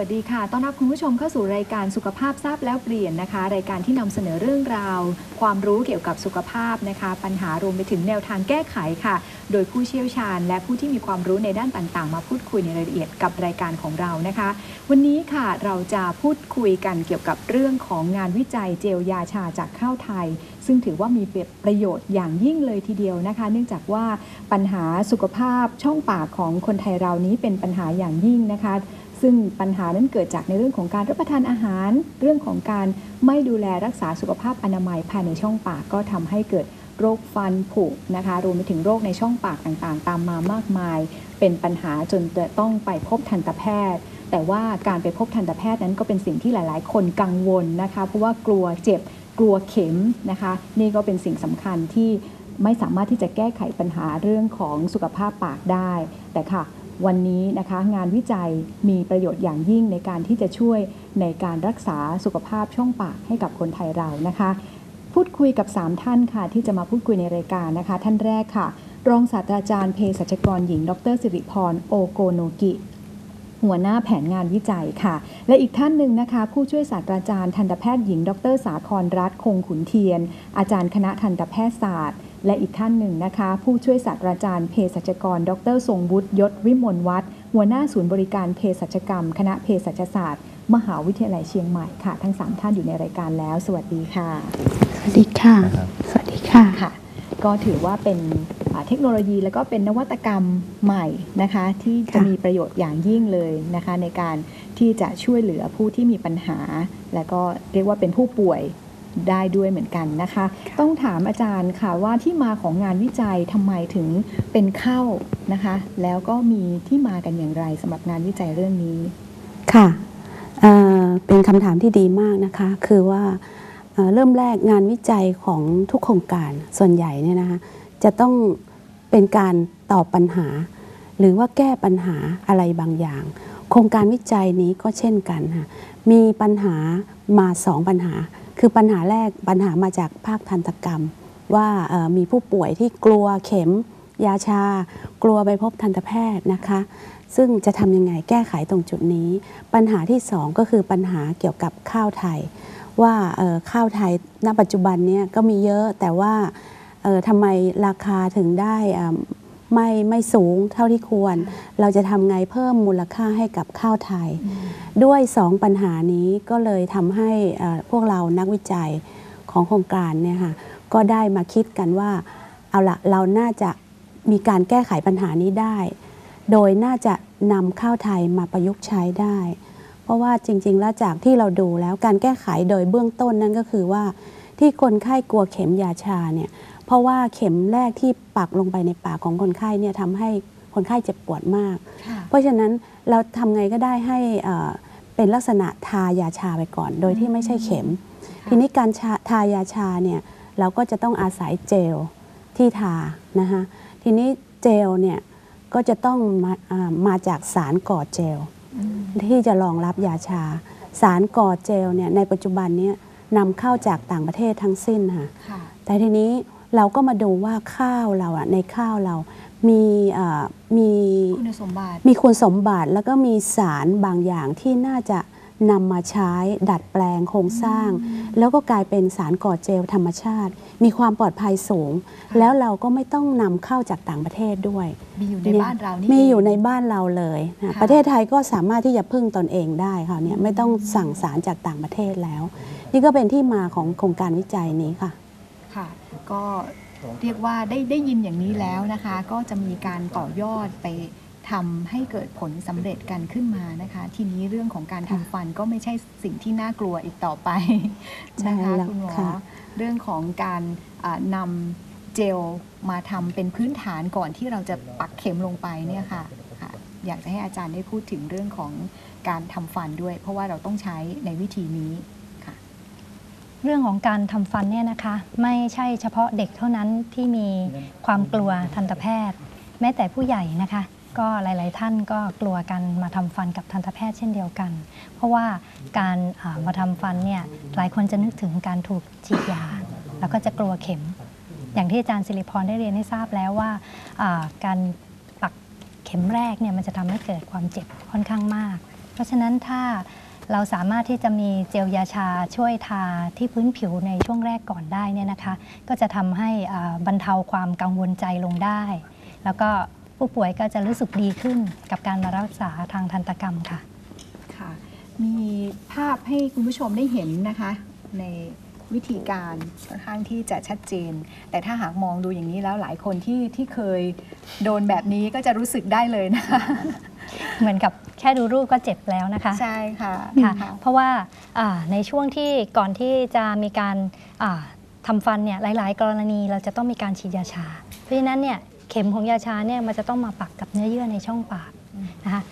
วัสดีค่ะ ต้อนรับคุณผู้ชมเข้าสู่รายการสุขภาพทราบแล้วเปลี่ยนนะคะ รายการที่นำเสนอเรื่องราว ความรู้เกี่ยวกับสุขภาพนะคะ ปัญหารวมไปถึงแนวทางแก้ไขค่ะ โดยผู้เชี่ยวชาญ และผู้ที่มีความรู้ในด้านต่างๆ มาพูดคุยในรายละเอียดกับรายการของเรานะคะ วันนี้ค่ะเราจะพูดคุยกันเกี่ยวกับเรื่องของงานวิจัยเจลยาชาจากข้าวไทย ซึ่งถือว่ามีประโยชน์อย่างยิ่งเลยทีเดียวนะคะ เนื่องจากว่าปัญหาสุขภาพช่องปากของคนไทยเรานี้เป็นปัญหาอย่างยิ่งนะคะ ซึ่งปัญหานั้นเกิดจากในเรื่องของการรับประทานอาหาร เรื่องของการไม่ดูแลรักษาสุขภาพอนามัยภายในช่องปากก็ทำให้เกิดโรคฟันผุนะคะรวมไปถึงโรคในช่องปากต่างๆ ตามมามากมาย เป็นปัญหาจนจะต้องไปพบทันตแพทย์ แต่ว่าการไปพบทันตแพทย์นั้นก็เป็นสิ่งที่หลายๆ คนกังวลนะคะเพราะว่ากลัวเจ็บกลัวเข็มนะคะ นี่ก็เป็นสิ่งสำคัญที่ไม่สามารถที่จะแก้ไขปัญหาเรื่องของสุขภาพปากได้ แต่ค่ะ วันนี้นะคะงานวิจัยมีประโยชน์อย่างยิ่งในการที่จะช่วยในการรักษาสุขภาพช่องปากให้กับคนไทยเรานะคะ พูดคุยกับ 3 ท่านค่ะ ที่จะมาพูดคุยในรายการนะคะ ท่านแรกค่ะ รองศาสตราจารย์เภสัชกรหญิง ดรสิริพรโอโกโนกิหัวหน้าแผนงานวิจัยค่ะ และอีกท่านหนึ่งนะคะ ผู้ช่วยศาสตราจารย์ทันตแพทย์หญิง ดร สาครรัตคงขุนเทียน อาจารย์คณะทันตแพทยศาสตร์ และอีกท่านหนึ่งนะคะ ผู้ช่วยศาสตราจารย์เภสัชกร ดร ทรงวุฒิยศวิมลวัฒน์หัวหน้าศูนย์บริการเภสัชกรรม คณะเภสัชศาสตร์ มหาวิทยาลัยเชียงใหม่ค่ะ ทั้ง 3 ท่านอยู่ในรายการแล้ว สวัสดีค่ะ สวัสดีค่ะนะครับสวัสดีค่ะค่ะ ก็ถือว่าเป็นอ่าเทคโนโลยีแล้วก็เป็นนวัตกรรมใหม่นะคะ ที่จะค่ะมีประโยชน์อย่างยิ่งเลยนะคะ ในการที่จะช่วยเหลือผู้ที่มีปัญหา และก็เรียกว่าเป็นผู้ป่วย ได้ด้วยเหมือนกันนะคะ ต้องถามอาจารย์ค่ะว่าที่มาของงานวิจัยทำไมถึงเป็นเข้านะคะ แล้วก็มีที่มากันอย่างไรสำหรับงานวิจัยเรื่องนี้ค่ะเอ่อเป็นคำถามที่ดีมากนะคะ คือว่าเอ่อเริ่มแรกงานวิจัยของทุกโครงการส่วนใหญ่เนี่ยนะคะจะต้องเป็นการตอบปัญหา หรือว่าแก้ปัญหาอะไรบางอย่าง โครงการวิจัยนี้ก็เช่นกันค่ะมีปัญหามาสองปัญหา คือปัญหาแรกปัญหามาจากภาคทันตกรรม ว่ามีผู้ป่วยที่กลัวเข็ม ยาชา กลัวไปพบทันตแพทย์นะคะ ซึ่งจะทำยังไงแก้ไขตรงจุดนี้ ปัญหาที่สองก็คือปัญหาเกี่ยวกับข้าวไทย ว่าข้าวไทยณปัจจุบันเนี้ก็มีเยอะแต่ว่าทำไมราคาถึงได้ ไม่ไม่สูงเท่าที่ควร เราจะทำไงเพิ่มมูลค่าให้กับข้าวไทย ด้วยสองปัญหานี้ก็เลยทำให้เอ่อพวกเรานักวิจัยของโครงการเนี่ยค่ะก็ได้มาคิดกันว่าเอาละเราน่าจะมีการแก้ไขปัญหานี้ได้ โดยน่าจะนำข้าวไทยมาประยุกต์ใช้ได้ เพราะว่าจริง ๆ แล้วจากที่เราดูแล้วการแก้ไขโดยเบื้องต้นนั่นก็คือว่าที่คนไข้กลัวเข็มยาชาเนี่ย เพราะว่าเข็มแรกที่ปักลงไปในปากของคนไข้เนี่ยทำให้คนไข้เจ็บปวดมาก เพราะฉะนั้นเราทำไงก็ได้ให้เอ่อเป็นลักษณะทายาชาไปก่อน โดยที่ไม่ใช่เข็ม ทีนี้การชาทายาชาเนี่ยเราก็จะต้องอาศัยเจลที่ทานะคะทีนี้เจลเนี่ยก็จะต้องมาอ่ามาจากสารก่อเจลที่จะรองรับยาชา สารก่อเจลเนี่ยในปัจจุบันเนี้นำเข้าจากต่างประเทศทั้งสิ้นค่ะค่ะแต่ทีนี้ เราก็มาดูว่าข้าวเราอะในข้าวเรา มีเอ่อมีคุณสมบัติมีคุณสมบัติแล้วก็มีสารบางอย่างที่น่าจะนำมาใช้ดัดแปลงโครงสร้าง แล้วก็กลายเป็นสารก่อเจลธรรมชาติ มีความปลอดภัยสูง แล้วเราก็ไม่ต้องนำเข้าจากต่างประเทศด้วย มีอยู่ในบ้านเรานี่มีเงอยู่ในบ้านเราเลยนะค่ะประเทศไทยก็สามารถที่จะพึ่งตนเองได้ค่ะเนี่ยไม่ต้องสั่งสารจากต่างประเทศแล้ว นี่ก็เป็นที่มาของโครงการวิจัยนี้ค่ะค่ะ ก็เรียกว่าได้ได้ยินอย่างนี้แล้วนะคะ ก็จะมีการต่อยอดไปทำให้เกิดผลสำเร็จกันขึ้นมานะคะ ทีนี้เรื่องของการทำฟันก็ไม่ใช่สิ่งที่น่ากลัวอีกต่อไปใช่นะคะแล้วคุณหมอค่ะเรื่องของการอ่านำเจลมาทำเป็นพื้นฐานก่อนที่เราจะปักเข็มลงไปเนี่ยค่ะค่ะอยากจะให้อาจารย์ได้พูดถึงเรื่องของการทำฟันด้วย เพราะว่าเราต้องใช้ในวิธีนี้ค่ะ เรื่องของการทำฟันเนี่ยนะคะไม่ใช่เฉพาะเด็กเท่านั้นที่มีความกลัวทันตแพทย์ แม้แต่ผู้ใหญ่นะคะ ก็หลาย ๆ ท่านก็กลัวกันมาทำฟันกับทันตแพทย์เช่นเดียวกัน เพราะว่าการมาทำฟันเนี่ยหลายคนจะนึกถึงการถูกฉีดยา แล้วก็จะกลัวเข็ม อย่างที่อาจารย์สิริพรได้เรียนให้ทราบแล้วว่าการปักเข็มแรกเนี่ยมันจะทำให้เกิดความเจ็บค่อนข้างมาก เพราะฉะนั้นถ้า เราสามารถที่จะมีเจลยาชาช่วยทาที่พื้นผิวในช่วงแรกก่อนได้เนี่ยนะคะ ก็จะทำให้อ่าบรรเทาความกังวลใจลงได้ แล้วก็ผู้ป่วยก็จะรู้สึกดีขึ้นกับการมารักษาทางทันตกรรมค่ะค่ะ มีภาพให้คุณผู้ชมได้เห็นนะคะในวิธีการค่อนข้างที่จะชัดเจน แต่ถ้าหากมองดูอย่างนี้แล้วหลายคนที่ที่เคยโดนแบบนี้ก็จะรู้สึกได้เลยนะคะ เหมือนกับ แค่ดูรูปก็เจ็บแล้วนะคะใช่ค่ะค่ะ เพราะว่าอ่าในช่วงที่ก่อนที่จะมีการอ่าทำฟันเนี่ยหลาย ๆ กรณีเราจะต้องมีการฉีดยาชา เพราะฉะนั้นเนี่ยเข็มของยาชาเนี่ยมันจะต้องมาปักกับเนื้อเยื่อในช่องปากอืมนะคะ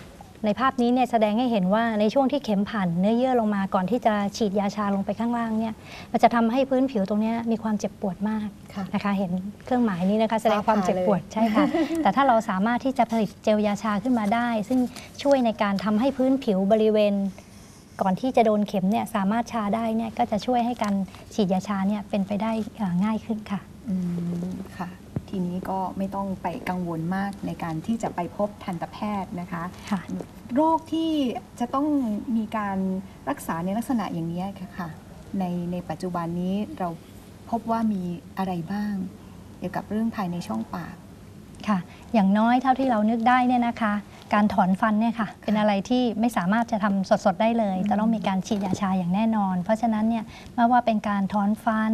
ในภาพนี้เนี่ยแสดงให้เห็นว่าในช่วงที่เข็มผ่านเนื้อเยื่อลงมาก่อนที่จะฉีดยาชาลงไปข้างล่างเนี่ยมันจะทำให้พื้นผิวตรงเนี้ยมีความเจ็บปวดมากค่ะนะคะ เห็นเครื่องหมายนี้นะคะแสดงความเจ็บปวดฟ้าผ่าเลยใช่ค่ะ แต่ถ้าเราสามารถที่จะผลิตเจลยาชาขึ้นมาได้ ซึ่งช่วยในการทำให้พื้นผิวบริเวณ ก่อนที่จะโดนเข็มเนี่ยสามารถชาได้เนี่ยก็จะช่วยให้การฉีดยาชาเนี่ยเป็นไปได้เอ่อง่ายขึ้นค่ะอืมค่ะ ทีนี้ก็ไม่ต้องไปกังวลมากในการที่จะไปพบทันตแพทย์นะคะค่ะโรคที่จะต้องมีการรักษาในลักษณะอย่างนี้ค่ะในในปัจจุบันนี้เราพบว่ามีอะไรบ้าง เกี่ยวกับเรื่องภายในช่องปากค่ะ อย่างน้อยเท่าที่เรานึกได้เนี่ยนะคะ การถอนฟันเนี่ยค่ะเป็นอะไรที่ไม่สามารถจะทำสดๆได้เลยอืมจะต้องมีการฉีดยาชาอย่างแน่นอน เพราะฉะนั้นเนี่ยไม่ว่าเป็นการถอนฟัน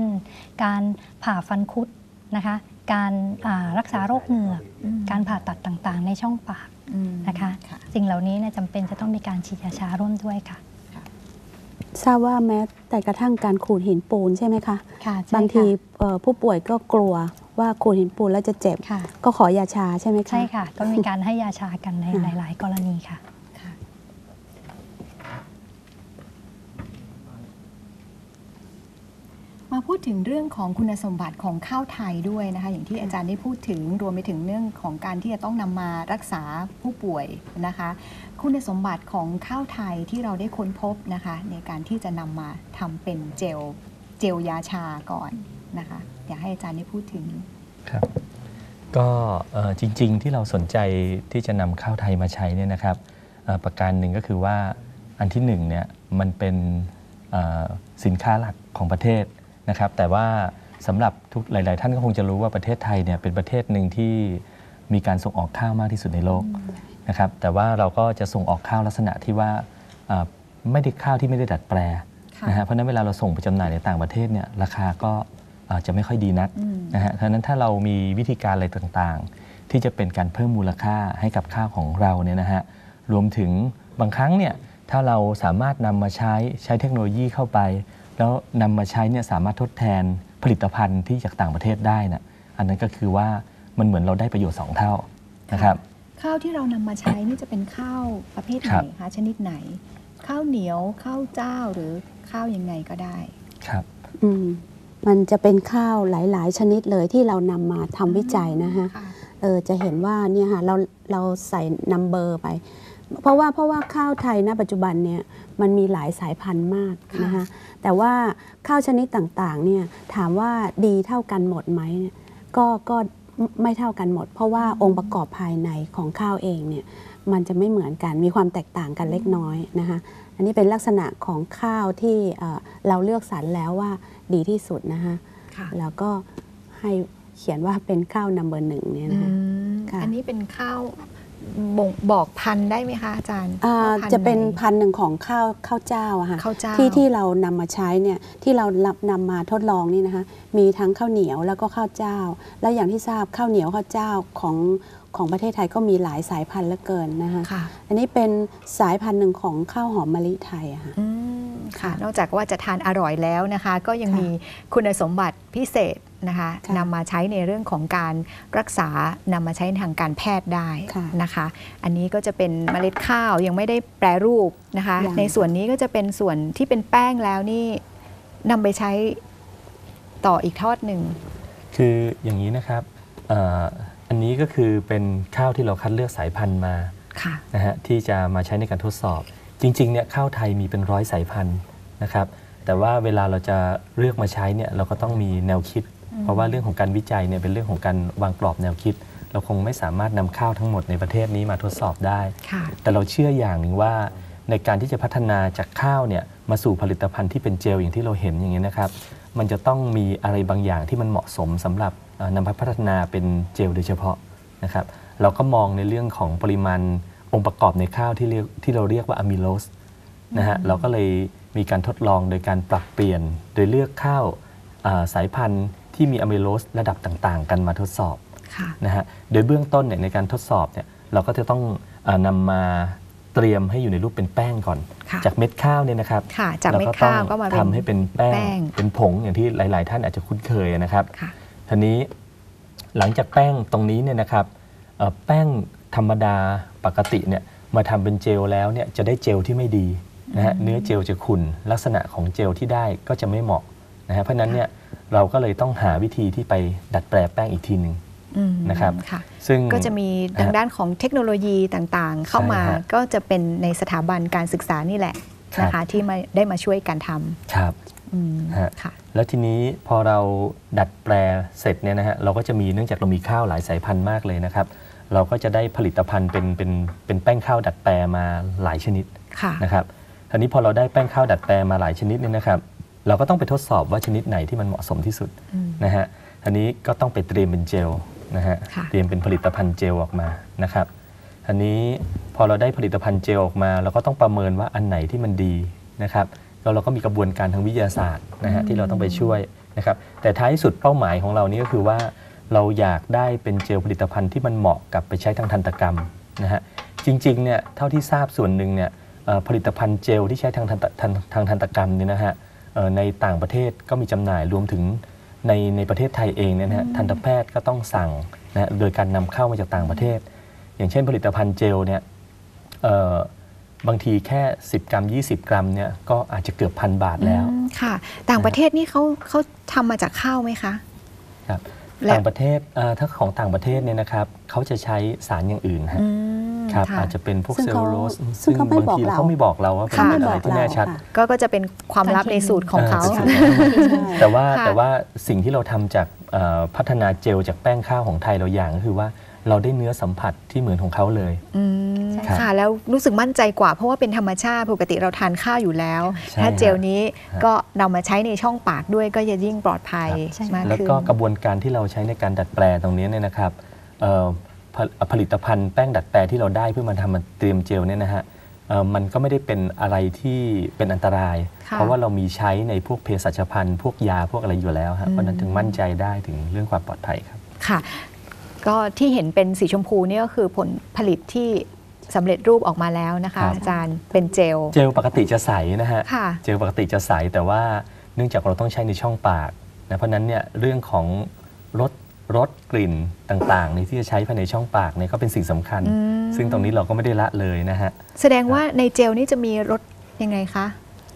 การผ่าฟันคุดนะคะ การอ่ารักษาโรคเหงือก การผ่าตัดต่างๆ ในช่องปากอืมนะคะค่ะสิ่งเหล่านี้เนี่ยจำเป็นจะต้องมีการฉีดยาชาร่วมด้วยค่ะทราบว่าแม้แต่กระทั่งการขูดหินปูนใช่ไหมคะค่ะใช่บางทีค่ะเอ่อผู้ป่วยก็กลัวว่าขูดหินปูนแล้วจะเจ็บค่ะก็ขอยาชาใช่ไหมคะ ใช่ค่ะก็มีการให้ยาชากันในค่ะหลาย ๆ กรณีค่ะ ค่ะมา พูดถึงเรื่องของคุณสมบัติของข้าวไทยด้วยนะคะ อย่างที่อาจารย์ได้พูดถึงรวมไปถึงเรื่องของการที่จะต้องนำมารักษาผู้ป่วยนะคะ คุณสมบัติของข้าวไทยที่เราได้ค้นพบนะคะ ในการที่จะนำมาทำเป็นเจลเจลยาชาก่อนนะคะอยากให้อาจารย์ได้พูดถึงครับก็จริงๆที่เราสนใจที่จะนำข้าวไทยมาใช้เนี่ยนะครับประการหนึ่งก็คือว่าอันที่หนึ่งเนี่ยมันเป็นสินค้าหลักของประเทศ นะครับแต่ว่าสำหรับทุกหลาย ๆ ท่านก็คงจะรู้ว่าประเทศไทยเนี่ยเป็นประเทศหนึ่งที่มีการส่งออกข้าวมากที่สุดในโลกนะครับแต่ว่าเราก็จะส่งออกข้าวลักษณะที่ว่าเอ่อไม่ได้ข้าวที่ไม่ได้ดัดแปลค่ะนะฮะเพราะฉะนั้นเวลาเราส่งไปจำหน่ายในต่างประเทศเนี่ยราคาก็เอ่อจะไม่ค่อยดีนักอืมนะฮะเพราะฉะนั้นถ้าเรามีวิธีการอะไรต่างๆ ที่จะเป็นการเพิ่มมูลค่าให้กับข้าวของเราเนี่ยนะฮะรวมถึงบางครั้งเนี่ยถ้าเราสามารถนำมาใช้ใช้เทคโนโลยีเข้าไป แล้วนำมาใช้เนี่ยสามารถทดแทนผลิตภัณฑ์ที่จากต่างประเทศได้นะอันนั้นก็คือว่ามันเหมือนเราได้ประโยชน์สองเท่านะครับข้าวที่เรานำมาใช้นี่จะเป็นข้าวประเภทไหครันบคะชนิดไหน ข้าวเหนียวข้าวเจ้าหรือข้าวยังไงก็ได้ครับอืมมันจะเป็นข้าวหลาย ๆ ชนิดเลยที่เรานำมาทำวิจัยนะคะค่ะเออจะเห็นว่าเนี่ยค่ะเราเราใส่นัมเบอร์ไป เพราะว่าเพราะว่าข้าวไทยณปัจจุบันเนี่ย มันมีหลายสายพันธุ์มากค่ะนะคะแต่ว่าข้าวชนิดต่างๆเนี่ยถามว่าดีเท่ากันหมดไหมเนี่ยก็ก็ไม่เท่ากันหมด เพราะว่าองค์ประกอบภายในของข้าวเองเนี่ยมันจะไม่เหมือนกันมีความแตกต่างกันเล็กน้อยนะคะอันนี้เป็นลักษณะของข้าวที่เอ่อเราเลือกสรรแล้วว่าดีที่สุดนะคะค่ะแล้วก็ให้เขียนว่าเป็นข้าวนัมเบอร์หนึ่งเนี่ยอืนะคะมค่ะอันนี้เป็นข้าว บ่งบอกพันธุ์ได้ไหมคะอาจารย์อ่าว่าพัธุ์จะเป็นไห พันธุ์หนึ่งของข้าวข้าวเจ้าอะค่ะข้าวเจ้า ที่ที่เรานำมาใช้เนี่ยที่เรารับนำมาทดลองนี่นะคะมีทั้งข้าวเหนียวแล้วก็ข้าวเจ้า แล้วอย่างที่ทราบข้าวเหนียวข้าวเจ้าของของประเทศไทยก็มีหลายสายพันธุ์เหลือเกินนะคะค่ะ อันนี้เป็นสายพันธุ์หนึ่งของข้าวหอมมะลิไทยอะค่ะ อืม ค่ะ นอกจากว่าจะทานอร่อยแล้วนะคะ ก็ยังค่ะมีคุณสมบัติพิเศษนะคะค่ะนำมาใช้ในเรื่องของการรักษานำมาใช้ทางการแพทย์ได้ค่ะนะคะ อันนี้ก็จะเป็นเมล็ดข้าวยังไม่ได้แปรรูปนะคะยังในส่วนนี้ก็จะเป็นส่วนที่เป็นแป้งแล้วนี่นำไปใช้ต่ออีกทอดหนึ่ง คืออย่างนี้นะครับเอ่ออันนี้ก็คือเป็นข้าวที่เราคัดเลือกสายพันธุ์มาค่ะนะฮะที่จะมาใช้ในการทดสอบ จริงๆเนี่ยข้าวไทยมีเป็นร้อยสายพันธุ์นะครับแต่ว่าเวลาเราจะเลือกมาใช้เนี่ยเราก็ต้องมีแนวคิด เพราะว่าเรื่องของการวิจัยเนี่ยเป็นเรื่องของการวางกรอบแนวคิด เราคงไม่สามารถนำข้าวทั้งหมดในประเทศนี้มาทดสอบได้ค่ะแต่เราเชื่ออย่างหนึ่งว่าในการที่จะพัฒนาจากข้าวเนี่ยมาสู่ผลิตภัณฑ์ที่เป็นเจลอย่างที่เราเห็นอย่างนี้ยนะครับ มันจะต้องมีอะไรบางอย่างที่มันเหมาะสมสำหรับเอ่อนำไปพัฒนาเป็นเจลโดยเฉพาะนะครับ เราก็มองในเรื่องของปริมาณ องค์ประกอบในข้าวที่เรียกที่เราเรียกว่าอะมิโลสนะฮะเราก็เลยมีการทดลองโดยการปรับเปลี่ยน โดยเลือกข้าวอ่าสายพันธุ์ที่มีอะมิโลสระดับต่างๆ กันมาทดสอบค่ะนะฮะโดยเบื้องต้นเนี่ยในการทดสอบเนี่ยเราก็จะต้องเออนำมาเตรียมให้อยู่ในรูปเป็นแป้งก่อนค่ะจากเม็ดข้าวเนี่ยนะครับค่ะจากเม็ดรต้องข้าวก็มาเป็นทำให้เป็นแป้งแป้งเป็นผงอย่างที่หลาย ๆ ท่านอาจจะคุ้นเคยนะครับค่ะทีนี้หลังจากแป้งตรงนี้เนี่ยนะครับเอ่อแป้ง ธรรมดาปกติเนี่ยมาทำเป็นเจลแล้วเนี่ยจะได้เจลที่ไม่ดีนะฮะเนื้อเจลจะขุ่นลักษณะของเจลที่ได้ก็จะไม่เหมาะนะฮะเพราะฉะนั้นเนี่ยเราก็เลยต้องหาวิธีที่ไปดัดแปลงแป้งอีกทีหนึ่งอืมนะครับค่ะซึ่งก็จะมีทางด้านของเทคโนโลยีต่างๆ เข้ามาใช่ฮะก็จะเป็นในสถาบันการศึกษานี่แหละนะครัคะบที่มาได้มาช่วยกันทครับำอืมฮะค่ะแล้วทีนี้พอเราดัดแปลเสร็จเนี่ยนะฮะเราก็จะมีเนื่องจากเรามีข้าวหลายสายพันธุ์มากเลยนะครับ เราก็จะได้ผลิตภัณฑ์เป็นเป็นเป็นแป้งข้าวดัดแปลมาหลายชนิดค่ะนะครับทีนี้พอเราได้แป้งข้าวดัดแปลมาหลายชนิดเนี่ยนะครับ เราก็ต้องไปทดสอบว่าชนิดไหนที่มันเหมาะสมที่สุดอืมนะฮะทีนี้ก็ต้องไปเตรียมเป็นเจลนะฮะค่ะเตรียมเป็นผลิตภัณฑ์เจลออกมานะครับทีนี้พอเราได้ผลิตภัณฑ์เจลออกมา เราก็ต้องประเมินว่าอันไหนที่มันดีนะครับแล้วเราก็มีกระบวนการทางวิทยาศาสตร์นะฮะที่เราต้องไปช่วยนะครับแต่ท้ายสุดเป้าหมายของเรานี่ก็คือว่า เราอยากได้เป็นเจลผลิตภัณฑ์ที่มันเหมาะกับไปใช้ทางทันตกรรมนะฮะจริงๆเนี่ยเท่าที่ทราบส่วนหนึ่งเนี่ยเอ่อผลิตภัณฑ์เจลที่ใช้ทางทันตทางทางทันตกรรมเนี่ยนะฮะเอ่อในต่างประเทศก็มีจำหน่ายรวมถึงในในประเทศไทยเองเนี่ยนะฮะทันตแพทย์ก็ต้องสั่งนะฮะโดยการนำเข้ามาจากต่างประเทศ อย่างเช่นผลิตภัณฑ์เจลเนี่ยเอ่อบางทีแค่ 10 กรัม 20 กรัมเนี่ยก็อาจจะเกือบพันบาทแล้วอืมค่ะ ต่างประเทศนี่เขาเขาทำมาจากข้าวไหมคะครับและ ต่างประเทศเอ่อถ้าของต่างประเทศเนี่ยนะครับเขาจะใช้สารอย่างอื่นฮะอืมครับค่ะอาจจะเป็นพวกซึ่งเซลเขาลูโลสซึ่งเขาไม่บางทีบอกเราเขาไม่บอกเราว่าเป็นค่ะเป็นอะไรที่แน่ชัดค่ะก็ก็จะเป็นความลับในสูตรของเขาเออเป็นสูตรใช่แต่ว่าค่ะแต่ว่าสิ่งที่เราทำจากเอ่อพัฒนาเจลจากแป้งข้าวของไทยเราอย่างก็คือว่า เราได้เนื้อสัมผัสที่เหมือนของเขาเลยอืมใช่ครับค่ะแล้วรู้สึกมั่นใจกว่าเพราะว่าเป็นธรรมชาติปกติเราทานข้าวอยู่แล้ว ใช่ถ้าเจลนี้ฮะก็นำมาใช้ในช่องปากด้วยก็จะยิ่งปลอดภัยใช่มากแล้วขึ้น ก็กระบวนการที่เราใช้ในการดัดแปลตรงนี้เนี่ยนะครับเอ่อผลผลิตภัณฑ์แป้งดัดแปลที่เราได้เพื่อมาทำมาเตรียมเจลเนี่ยนะฮะเอ่อมันก็ไม่ได้เป็นอะไรที่เป็นอันตราย ค่ะ เพราะว่าเรามีใช้ในพวกเภสัชภัณฑ์พวกยาพวกอะไรอยู่แล้วฮะเพราะฉะนั้นถึงมั่นใจได้ถึงเรื่องความปลอดภัยครับ ค่ะ ก็ที่เห็นเป็นสีชมพูนี่ก็คือผลผลิตที่สำเร็จรูปออกมาแล้วนะคะ ครับ อาจารย์เป็นเจล เจลปกติจะใสนะฮะ ค่ะ เจลปกติจะใสแต่ว่าเนื่องจากเราต้องใช้ในช่องปากนะเพราะฉะนั้นเนี่ยเรื่องของรสรสกลิ่นต่างๆในที่จะใช้ภายในช่องปากเนี่ยก็เป็นสิ่งสำคัญอืมซึ่งตรงนี้เราก็ไม่ได้ละเลยนะฮะ แสดงว่าในเจลนี่จะมีรสยังไงคะ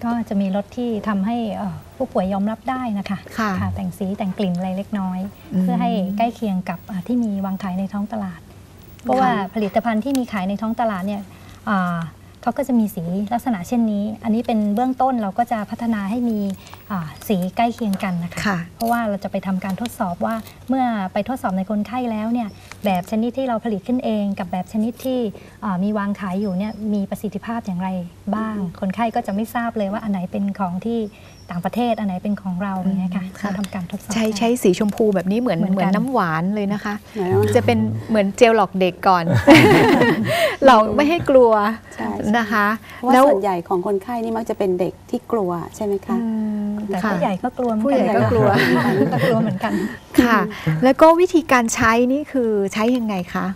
ก็จะมีรถที่ทำให้เอ่อผู้ป่วยยอมรับได้นะคะค่ะแต่งสีแต่งกลิ่นอะไรเล็กน้อยอืมเพื่อให้ใกล้เคียงกับอ่าที่มีวางขายในท้องตลาด เพราะว่าผลิตภัณฑ์ที่มีขายในท้องตลาดเนี่ยอ่าเขาก็จะมีสีลักษณะเช่นนี้ อันนี้เป็นเบื้องต้นเราก็จะพัฒนาให้มีอ่า สีใกล้เคียงกันนะคะค่ะเพราะว่าเราจะไปทำการทดสอบว่าเมื่อไปทดสอบในคนไข้แล้วเนี่ยแบบชนิดที่เราผลิตขึ้นเอง กับแบบชนิดที่อ่ามีวางขายอยู่เนี่ยมีประสิทธิภาพอย่างไรบ้าง คนไข้ก็จะไม่ทราบเลยว่าอันไหนเป็นของที่ต่างประเทศอันไหนเป็นของเราอย่างเงี้ยค่ะค่ะเราทำการทดสอบใช้ได้ใช้สีชมพูแบบนี้เหมือนเหมือนกันเหมือนน้ำหวานเลยนะคะเหมือนว่าจะเป็นเหมือนเจลหลอกเด็กก่อนหลอกไม่ให้กลัวใช่นะคะเพราะว่าส่วนใหญ่ของคนไข้นี่มักจะเป็นเด็กที่กลัวใช่ไหมคะอืม แต่ค่ะผู้ใหญ่ก็กลัวเหมือนผู้ใหญ่ก็กลัวก็กลัวเหมือนกันค่ะ แล้วก็วิธีการใช้นี่คือใช้ยังไงคะ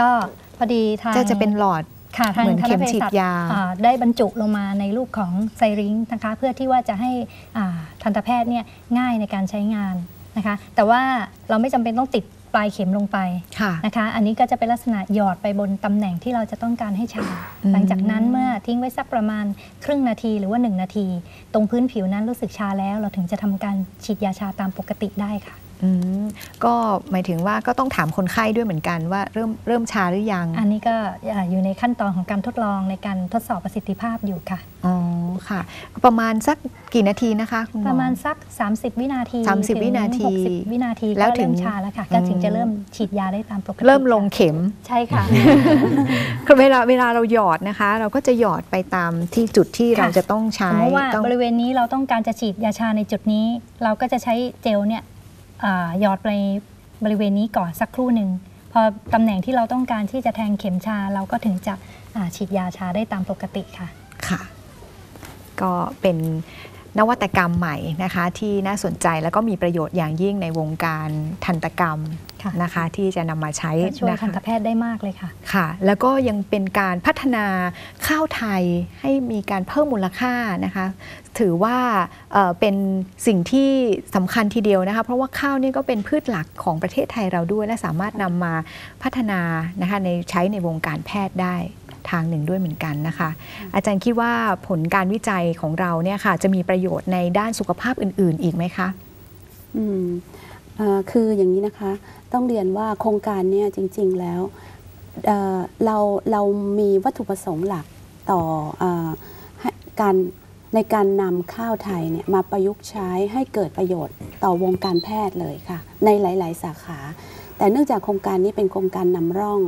ก็พอดีทางจะจะเป็นหลอดค่ะทางเหมือนเข็มทันตแพทฉีดสัตว์ยาอ่ได้บรรจุลงมาในรูปของไซริงนะคะ เพื่อที่ว่าจะให้อ่าทันตแพทย์เนี่ยง่ายในการใช้งานนะคะ แต่ว่าเราไม่จำเป็นต้องติด ปลายเข็มลงไปค่ะนะคะ อันนี้ก็จะเป็นลักษณะหยอดไปบนตำแหน่งที่เราจะต้องการให้ชาอืมหลังจากนั้นเมื่อทิ้งไว้สักประมาณครึ่งนาทีหรือว่า 1 นาที ตรงพื้นผิวนั้นรู้สึกชาแล้ว เราถึงจะทำการฉีดยาชาตามปกติได้ค่ะอืม ก็หมายถึงว่าก็ต้องถามคนไข้ด้วยเหมือนกันว่าเริ่มเริ่มชาหรือยัง อันนี้ก็อ่าอยู่ในขั้นตอนของการทดลองในการทดสอบประสิทธิภาพอยู่ค่ะ อ๋อค่ะ ประมาณสักกี่นาทีนะคะคุณหมอประมาณสัก 30 วินาที 30ถึงวินาที60วินาทีแล้วก็ถึงเริ่มชาแล้วค่ะก็ถึงจะเริ่มฉีดยาได้ตามปกติเริ่มลงค่ะเข็มใช่ค่ะคือเวลาเวลาเราหยอดนะคะ เราก็จะหยอดไปตามที่จุดที่ค่ะเราจะต้องใช้สมมติว่าต้องบริเวณนี้เราต้องการจะฉีดยาชาในจุดนี้ เราก็จะใช้เจลเนี่ยอา หยอดไปบริเวณนี้ก่อนสักครู่หนึ่งพอตำแหน่งที่เราต้องการที่จะแทงเข็มชาเราก็ถึงจะฉีดยาชาได้ตามปกติค่ะ ค่ะ ก็เป็น นวัตกรรมใหม่นะคะที่น่าสนใจแล้วก็มีประโยชน์อย่างยิ่งในวงการทันตกรรมค่ะนะคะที่จะนำมาใช้ก็ช่วยนะทันคะตแพทย์ได้มากเลยค่ะค่ะ แล้วก็ยังเป็นการพัฒนาข้าวไทยให้มีการเพิ่มมูลค่านะคะถือว่าเอ่อเป็นสิ่งที่สำคัญทีเดียวนะคะเพราะว่าข้าวนี่ก็เป็นพืชหลักของประเทศไทยเราด้วย และสามารถนำมาพัฒนานะคะในใช้ในวงการแพทย์ได้ ทางหนึ่งด้วยเหมือนกันนะคะ อาจารย์คิดว่าผลการวิจัยของเราเนี่ยค่ะจะมีประโยชน์ในด้านสุขภาพอื่น ๆ อีกไหมคะอืมอคืออย่างนี้นะคะต้องเรียนว่าโครงการเนี่ยจริง ๆแล้วเเราเรามีวัตถุประสงค์หลักต่ออการในการนำข้าวไทยเนี่ยมาประยุกต์ใช้ให้เกิดประโยชน์ต่อวงการแพทย์เลยค่ะ ในหลาย ๆ สาขา แต่เนื่องจากโครงการนี้เป็นโครงการนำร่อง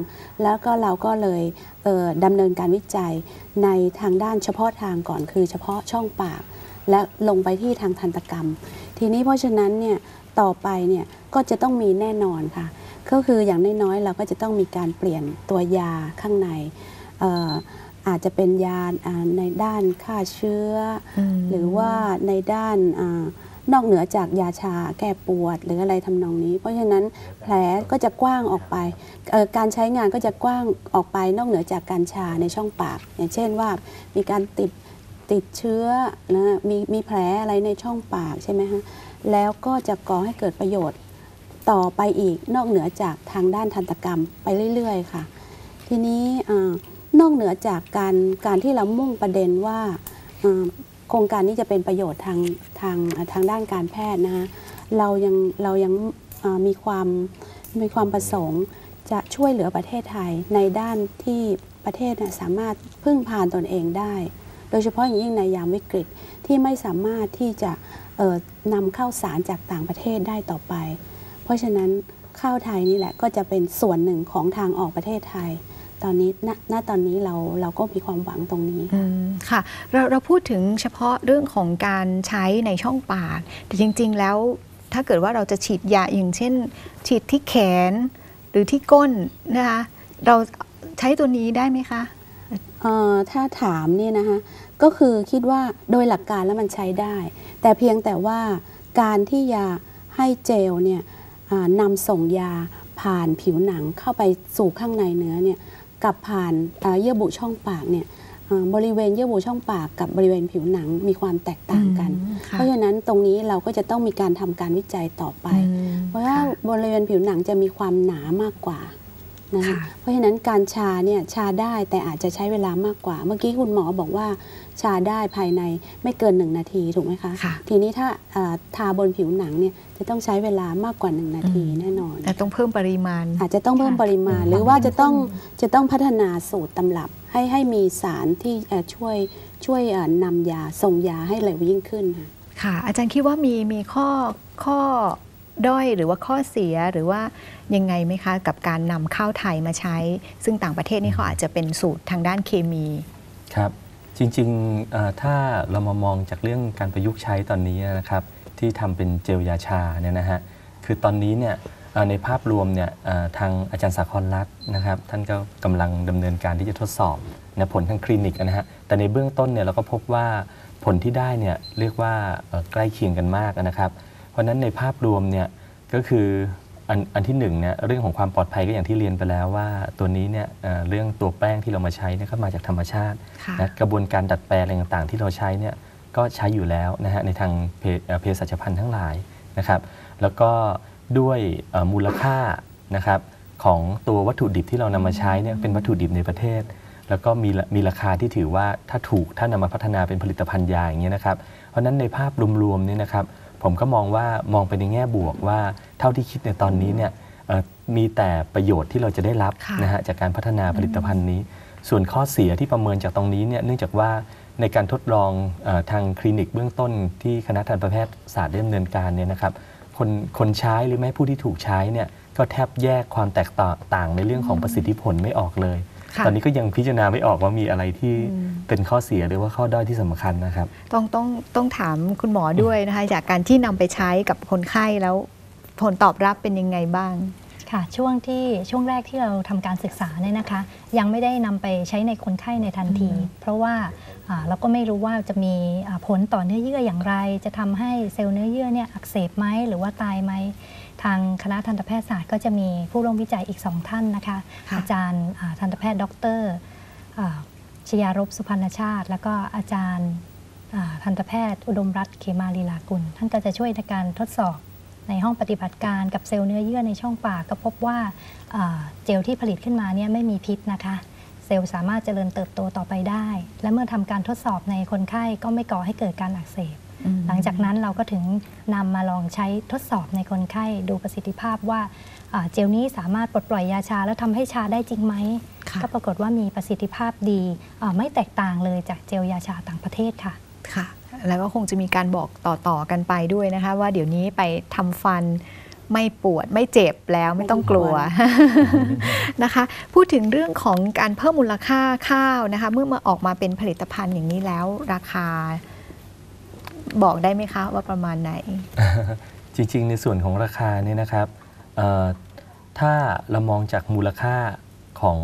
แล้วก็เราก็เลยเอ่อดำเนินการวิจัยในทางด้านเฉพาะทางก่อนคือเฉพาะช่องปาก และลงไปที่ทางทันตกรรม ทีนี้เพราะฉะนั้นเนี่ยต่อไปเนี่ยก็จะต้องมีแน่นอนค่ะ ก็คืออย่างน้อยๆเราก็จะต้องมีการเปลี่ยนตัวยาข้างในเอ่ออาจจะเป็นยาอ่าในด้านฆ่าเชื้ออมหรือว่าในด้านอา นอกเหนือจากยาชาแก้ปวด หรืออะไรทำนองนี้ เพราะฉะนั้นแผลก็จะกว้างออกไป การใช้งานก็จะกว้างออกไปนอกเหนือจากการชาในช่องปาก อย่างเช่นว่ามีการติดติดเชื้อนะมีมีแผลอะไรในช่องปากใช่ไหมฮะแล้วก็จะก่อให้เกิดประโยชน์ต่อไปอีกนอกเหนือจากทางด้านทันตกรรมไปเรื่อย ๆ ค่ะ ทีนี้นอกเหนือจากการการที่เรามุ่งประเด็นว่า โครงการนี้จะเป็นประโยชน์ทางทางทางด้านการแพทย์นะคะเรายังเรายังมีความมีความประสงค์จะช่วยเหลือประเทศไทยในด้านที่ประเทศนะสามารถพึ่งพาตนเองได้ โดยเฉพาะอย่างยิ่งในยามวิกฤตที่ไม่สามารถที่จะนำเข้าสารจากต่างประเทศได้ต่อไป เพราะฉะนั้นข้าวไทยนี่แหละก็จะเป็นส่วนหนึ่งของทางออกประเทศไทย ตอนนี้ณณตอนนี้เราเราก็มีความหวังตรงนี้อืมค่ะเราเราพูดถึงเฉพาะเรื่องของการใช้ในช่องปาก แต่จริง ๆ แล้วถ้าเกิดว่าเราจะฉีดยาอย่างเช่น ฉีดที่แขนหรือที่ก้นนะคะเราใช้ตัวนี้ได้ไหมคะเอ่อถ้าถามเนี่ยนะคะก็คือคิดว่าโดยหลักการแล้วมันใช้ได้ แต่เพียงแต่ว่าการที่ยาให้เจลเนี่ยอ่านำส่งยาผ่านผิวหนังเข้าไปสู่ข้างในเนื้อเนี่ย กับผ่านอ่าเยื่อบุช่องปากเนี่ยอ่าบริเวณเยื่อบุช่องปากกับบริเวณผิวหนังมีความแตกต่างกันอืมค่ะเพราะฉะนั้นตรงนี้เราก็จะต้องมีการทำการวิจัยต่อไปอืมเพราะว่าค่ะบริเวณผิวหนังจะมีความหนามากกว่านะคะค่ะเพราะฉะนั้นการชาเนี่ยชาได้แต่อาจจะใช้เวลามากกว่า เมื่อกี้คุณหมอบอกว่า ชาได้ภายในไม่เกิน 1 นาทีถูกไหมคะค่ะทีนี้ถ้าเอ่อทาบนผิวหนังเนี่ยจะต้องใช้เวลามากกว่า 1 นาทีแน่นอนแต่ต้องเพิ่มปริมาณ อาจจะต้องเพิ่มค่ะปริมาณ หรือว่าจะต้องจะต้องพัฒนาสูตรตำรับให้ให้มีสารที่เอ่อช่วยช่วยเอ่อนำยาส่งยาให้เร็วยิ่งขึ้นค่ะค่ะอาจารย์คิดว่ามีมีข้อข้อด้อยหรือว่าข้อเสียหรือว่ายังไงไหมคะ กับการนำข้าวไทยมาใช้ ซึ่งต่างประเทศนี่เขาอาจจะเป็นสูตรทางด้านเคมีครับ จริงๆ ถ้าเรามามองจากเรื่องการประยุกต์ใช้ตอนนี้นะครับ ที่ทำเป็นเจลยาชาเนี่ยนะฮะคือตอนนี้เนี่ยในภาพรวมเนี่ยทางอาจารย์สาครรัตน์นะครับ ท่านก็กำลังดำเนินการที่จะทดสอบนะผลทางคลินิกนะฮะแต่ในเบื้องต้นเนี่ยเราก็พบว่าผลที่ได้เนี่ยเรียกว่าใกล้เคียงกันมากนะครับ เพราะฉะนั้นในภาพรวมเนี่ยก็คือ อันอันที่หนึ่งเนี่ยเรื่องของความปลอดภัยก็อย่างที่เรียนไปแล้วว่า ตัวนี้เนี่ยเอ่อเรื่องตัวแป้งที่เรามาใช้เนี่ยก็มาจากธรรมชาติค่ะนะกระบวนการดัดแปลงอะไรต่างๆ ที่เราใช้เนี่ยก็ใช้อยู่แล้วนะฮะในทางเภเอ่อเภสัชพันธ์ทั้งหลายนะครับ แล้วก็ด้วยเอ่อมูลค่านะครับของตัววัตถุดิบที่เรานำมาใช้เนี่ยเป็นวัตถุดิบในประเทศ แล้วก็มีมีราคาที่ถือว่าถ้าถูกถ้านำมาพัฒนาเป็นผลิตภัณฑ์ยาอย่างเงี้ยนะครับ เพราะฉะนั้นในภาพรวมๆเนี่ยนะครับ ผมก็มองว่ามองไปในแง่บวกว่าเท่าที่คิดในตอนนี้เนี่ยเอ่อมีแต่ประโยชน์ที่เราจะได้รับค่ะนะฮะจากการพัฒนาผลิตภัณฑ์นี้ ส่วนข้อเสียที่ประเมินจากตรงนี้เนี่ยเนื่องจากว่าในการทดลองเออทางคลินิกเบื้องต้นที่คณะทันตแพทยศาสตร์ได้ดำเนินการเนี่ยนะครับคนคนใช้หรือแม้ผู้ที่ถูกใช้เนี่ยก็แทบแยกความแตกต่างต่างในเรื่องของประสิทธิผลไม่ออกเลยค่ะ ตอนนี้ก็ยังพิจารณาไม่ออกว่ามีอะไรที่อืมเป็นข้อเสียหรือว่าข้อด้อยที่สำคัญนะครับ ต้องต้องต้องถามคุณหมอด้วยนะคะจากการที่นำไปใช้กับคนไข้แล้วผลตอบรับเป็นยังไงบ้างค่ะช่วงที่ช่วงแรกที่เราทำการศึกษาเนี่ยนะคะ ยังไม่ได้นำไปใช้ในคนไข้ในทันทีอืมเพราะว่าอ่าเราก็ไม่รู้ว่าจะมีอ่าผลต่อเนื้อเยื่ออย่างไร จะทำให้เซลล์เนื้อเยื่อเนี่ยอักเสบไหมหรือว่าตายไหม ทางคณะทันตแพทยศาสตร์ก็จะมีผู้ร่วมวิจัยอีกสองท่านนะคะค่ะอาจารย์อ่าทันตแพทย์ ดรอ่าชยารบสุพรรณชาติ แล้วก็อาจารย์อ่าทันตแพทย์ อุดมรัตน์เขมาลีลากุล ท่านก็จะช่วยในการทดสอบในห้องปฏิบัติการกับเซลล์เนื้อเยื่อในช่องปากก็พบว่าอ่าเจลที่ผลิตขึ้นมาเนี่ยไม่มีพิษนะคะ เซลล์สามารถเจริญเติบโตต่อไปได้ และเมื่อทำการทดสอบในคนไข้ก็ไม่ก่อให้เกิดการอักเสบอืม หลังจากนั้นเราก็ถึงนำมาลองใช้ทดสอบในคนไข้ดูประสิทธิภาพว่าอ่าเจลนี้สามารถปลดปล่อยยาชา แล้วทำให้ชาได้จริงไหมค่ะก็ปรากฏว่ามีประสิทธิภาพดีอ่าไม่แตกต่างเลยจากเจลยาชาต่างประเทศค่ะค่ะ แล้วก็คงจะมีการบอกต่อๆกันไปด้วยนะคะ ว่าเดี๋ยวนี้ไปทำฟันไม่ปวดไม่เจ็บแล้วไม่ต้องกลัวนะคะ พูดถึงเรื่องของการเพิ่มมูลค่าข้าวนะคะ เมื่อมาออกมาเป็นผลิตภัณฑ์อย่างนี้แล้วราคา บอกได้ไหมคะว่าประมาณไหน จริงๆ ในส่วนของราคาเนี่ยนะครับเอ่อถ้าเรามองจากมูลค่าของ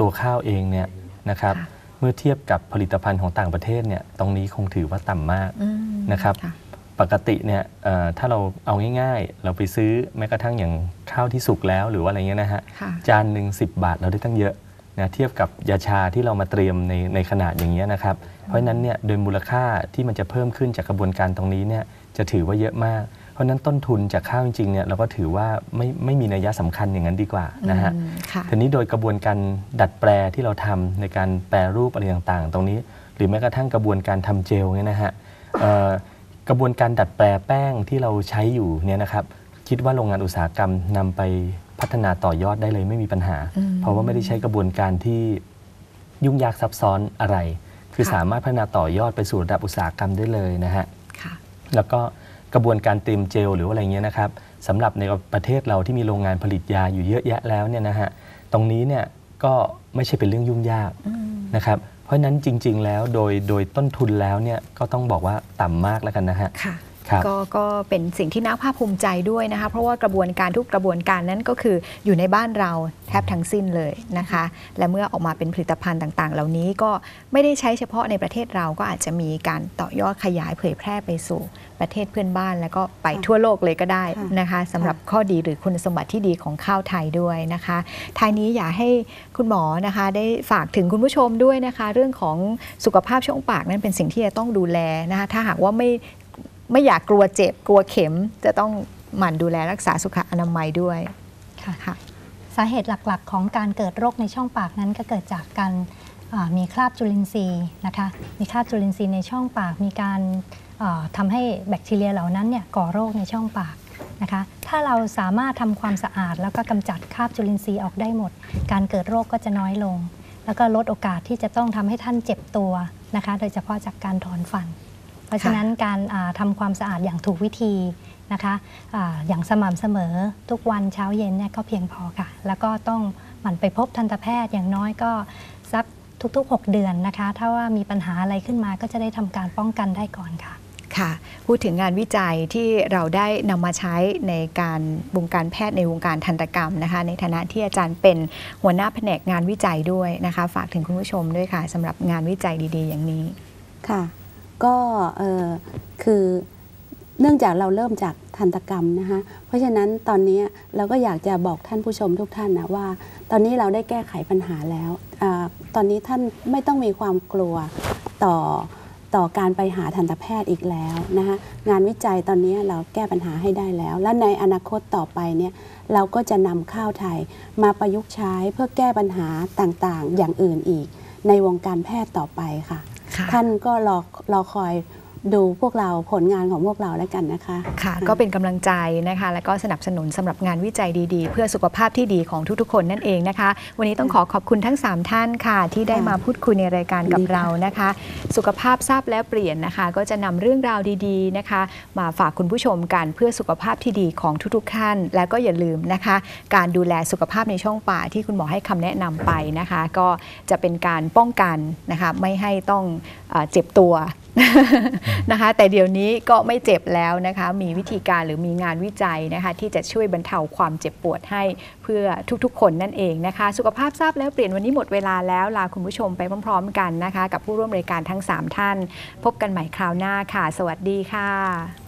ตัวข้าวเองเนี่ยนะครับค่ะเมื่อเทียบกับผลิตภัณฑ์ของต่างประเทศเนี่ยตรงนี้คงถือว่าต่ำมากอืมนะครับค่ะปกติเนี่ยเอ่อถ้าเราเอาง่ายๆ เราไปซื้อแม้กระทั่งอย่างข้าวที่สุกแล้วหรือว่าอะไรเงี้ยนะฮะค่ะจานหนึ่ง10 บาทเราได้ตั้งเยอะ นะเทียบกับยาชาที่เรามาเตรียมในในขนาดอย่างเงี้ยนะครับ เพราะฉะนั้นเนี่ยโดยมูลค่าที่มันจะเพิ่มขึ้นจากกระบวนการตรงนี้เนี่ยจะถือว่าเยอะมาก เพราะฉะนั้นต้นทุนจากข้าวจริงๆเนี่ยเราก็ถือว่าไม่ไม่มีนัยสำคัญอย่างนั้นดีกว่านะฮะอืมค่ะทีนี้โดยกระบวนการดัดแปลที่เราทำในการแปรรูปอะไรต่างๆ ตรงนี้ หรือแม้กระทั่งกระบวนการทำเจลเนี่ยนะฮะเอ่อกระบวนการดัดแปลแป้งที่เราใช้อยู่เนี่ยนะครับคิดว่าโรงงานอุตสาหกรรมนำไป พัฒนาต่อยอดได้เลยไม่มีปัญหาอืมเพราะว่าไม่ได้ใช้กระบวนการที่ยุ่งยากซับซ้อนอะไร คือค่ะสามารถพัฒนาต่อยอดไปสู่ระดับอุตสาหกรรมได้เลยนะฮะค่ะแล้วก็กระบวนการเตรียมเจลหรือว่าอะไรเงี้ยนะครับสำหรับในประเทศเราที่มีโรงงานผลิตยาอยู่เยอะแยะแล้วเนี่ยนะฮะตรงนี้เนี่ยก็ไม่ใช่เป็นเรื่องยุ่งยากอืมนะครับเพราะฉะนั้นจริง ๆ แล้วโดยโดยต้นทุนแล้วเนี่ยก็ต้องบอกว่าต่ำมากแล้วกันนะฮะค่ะครับ ก็ก็เป็นสิ่งที่น่าภาคภูมิใจด้วยนะคะเพราะว่ากระบวนการทุกกระบวนการนั้นก็คืออยู่ในบ้านเราแทบทั้งสิ้นเลยนะคะ และเมื่อออกมาเป็นผลิตภัณฑ์ต่างๆ เหล่านี้ก็ไม่ได้ใช้เฉพาะในประเทศเราก็อาจจะมีการต่อยอดขยายเผยแพร่ไปสู่ประเทศเพื่อนบ้าน แล้วก็ไปทั่วโลกเลยก็ได้นะคะสำหรับข้อดีหรือคุณสมบัติที่ดีของข้าวไทยด้วยนะคะท้ายนี้อยากให้คุณหมอนะคะ ได้ฝากถึงคุณผู้ชมด้วยนะคะ เรื่องของสุขภาพช่องปากนั้นเป็นสิ่งที่จะต้องดูแลนะคะถ้าหากว่าไม่ ไม่อยากกลัวเจ็บกลัวเข็ม จะต้องหมั่นดูแลรักษาสุขอนามัยด้วยค่ะค่ะสาเหตุหลักๆ ของการเกิดโรคในช่องปากนั้นก็เกิดจากการอ่ามีคราบจุลินทรีย์นะคะ มีคราบจุลินทรีย์ในช่องปาก มีการอ่าทำาให้แบคทีเรียเหล่านั้นเนี่ยก่อโรคในช่องปากนะคะ ถ้าเราสามารถทำความสะอาด แล้วก็กำจัดคราบจุลินทรีย์ออกได้หมด การเกิดโรคก็จะน้อยลง แล้วก็ลดโอกาสที่จะต้องทำให้ท่านเจ็บตัวนะคะ โดยเฉพาะจากการถอนฟัน เพราะฉะนั้นการอ่าทำความสะอาดอย่างถูกวิธีนะคะอาอย่างสม่ำเสมอทุกวันเช้าเย็นเนี่ยก็เพียงพอค่ะ แล้วก็ต้องหมั่นไปพบทันตแพทย์อย่างน้อยก็สักทุกๆ 6 เดือนนะคะ ถ้าว่ามีปัญหาอะไรขึ้นมาก็จะได้ทำการป้องกันได้ก่อนค่ะค่ะพูดถึงงานวิจัยที่เราได้นำมาใช้ในการวงการแพทย์ในวงการทันตกรรมนะคะ ในฐานะที่อาจารย์เป็นหัวหน้าแผนกงานวิจัยด้วยนะคะ ฝากถึงคุณผู้ชมด้วยค่ะสำหรับงานวิจัยดี ๆ อย่างนี้ค่ะ ก็คือเนื่องจากเราเริ่มจากทันตกรรมนะคะเพราะฉะนั้นตอนนี้เราก็อยากจะบอกท่านผู้ชมทุกท่านนะว่า ตอนนี้เราได้แก้ไขปัญหาแล้วอตอนนี้ท่านไม่ต้องมีความกลัวต่อต่อการไปหาทันตแพทย์อีกแล้วนะคะงานวิจัยตอนนี้เราแก้ปัญหาให้ได้แล้ว และในอนาคตต่อไปเนี่ยเราก็จะนำข้าวไทยมาประยุกต์ใช้เพื่อแก้ปัญหาต่างๆ อย่างอื่นอีก ในวงการแพทย์ต่อไปค่ะ ท่านก็รอรอคอย ดูพวกเราผลงานของพวกเราแล้วกันนะคะ ค่ะ ก็เป็นกำลังใจนะคะ และก็สนับสนุนสำหรับงานวิจัยดีๆ เพื่อสุขภาพที่ดีของทุกๆ คนนั่นเองนะคะ วันนี้ต้องขอขอบคุณทั้ง 3 ท่านค่ะ ที่ได้มาพูดคุยในรายการกับดีค่ะเรานะคะ สุขภาพทราบแล้วเปลี่ยนนะคะ ก็จะนำเรื่องราวดีๆนะคะ มาฝากคุณผู้ชมกันเพื่อสุขภาพที่ดีของทุกๆท่าน และก็อย่าลืมนะคะ การดูแลสุขภาพในช่องปากที่คุณหมอให้คำแนะนำไปนะคะ ก็จะเป็นการป้องกันนะคะไม่ให้ต้องเอ่อเจ็บตัว นะคะ แต่เดี๋ยวนี้ก็ไม่เจ็บแล้วนะคะ มีวิธีการหรือมีงานวิจัยนะคะ ที่จะช่วยบรรเทาความเจ็บปวดให้เพื่อทุกๆ คนนั่นเองนะคะ สุขภาพทราบแล้วเปลี่ยนวันนี้หมดเวลาแล้วลาคุณผู้ชมไปพร้อม ๆ กันนะคะ กับผู้ร่วมรายการทั้ง 3 ท่าน พบกันใหม่คราวหน้าค่ะ สวัสดีค่ะ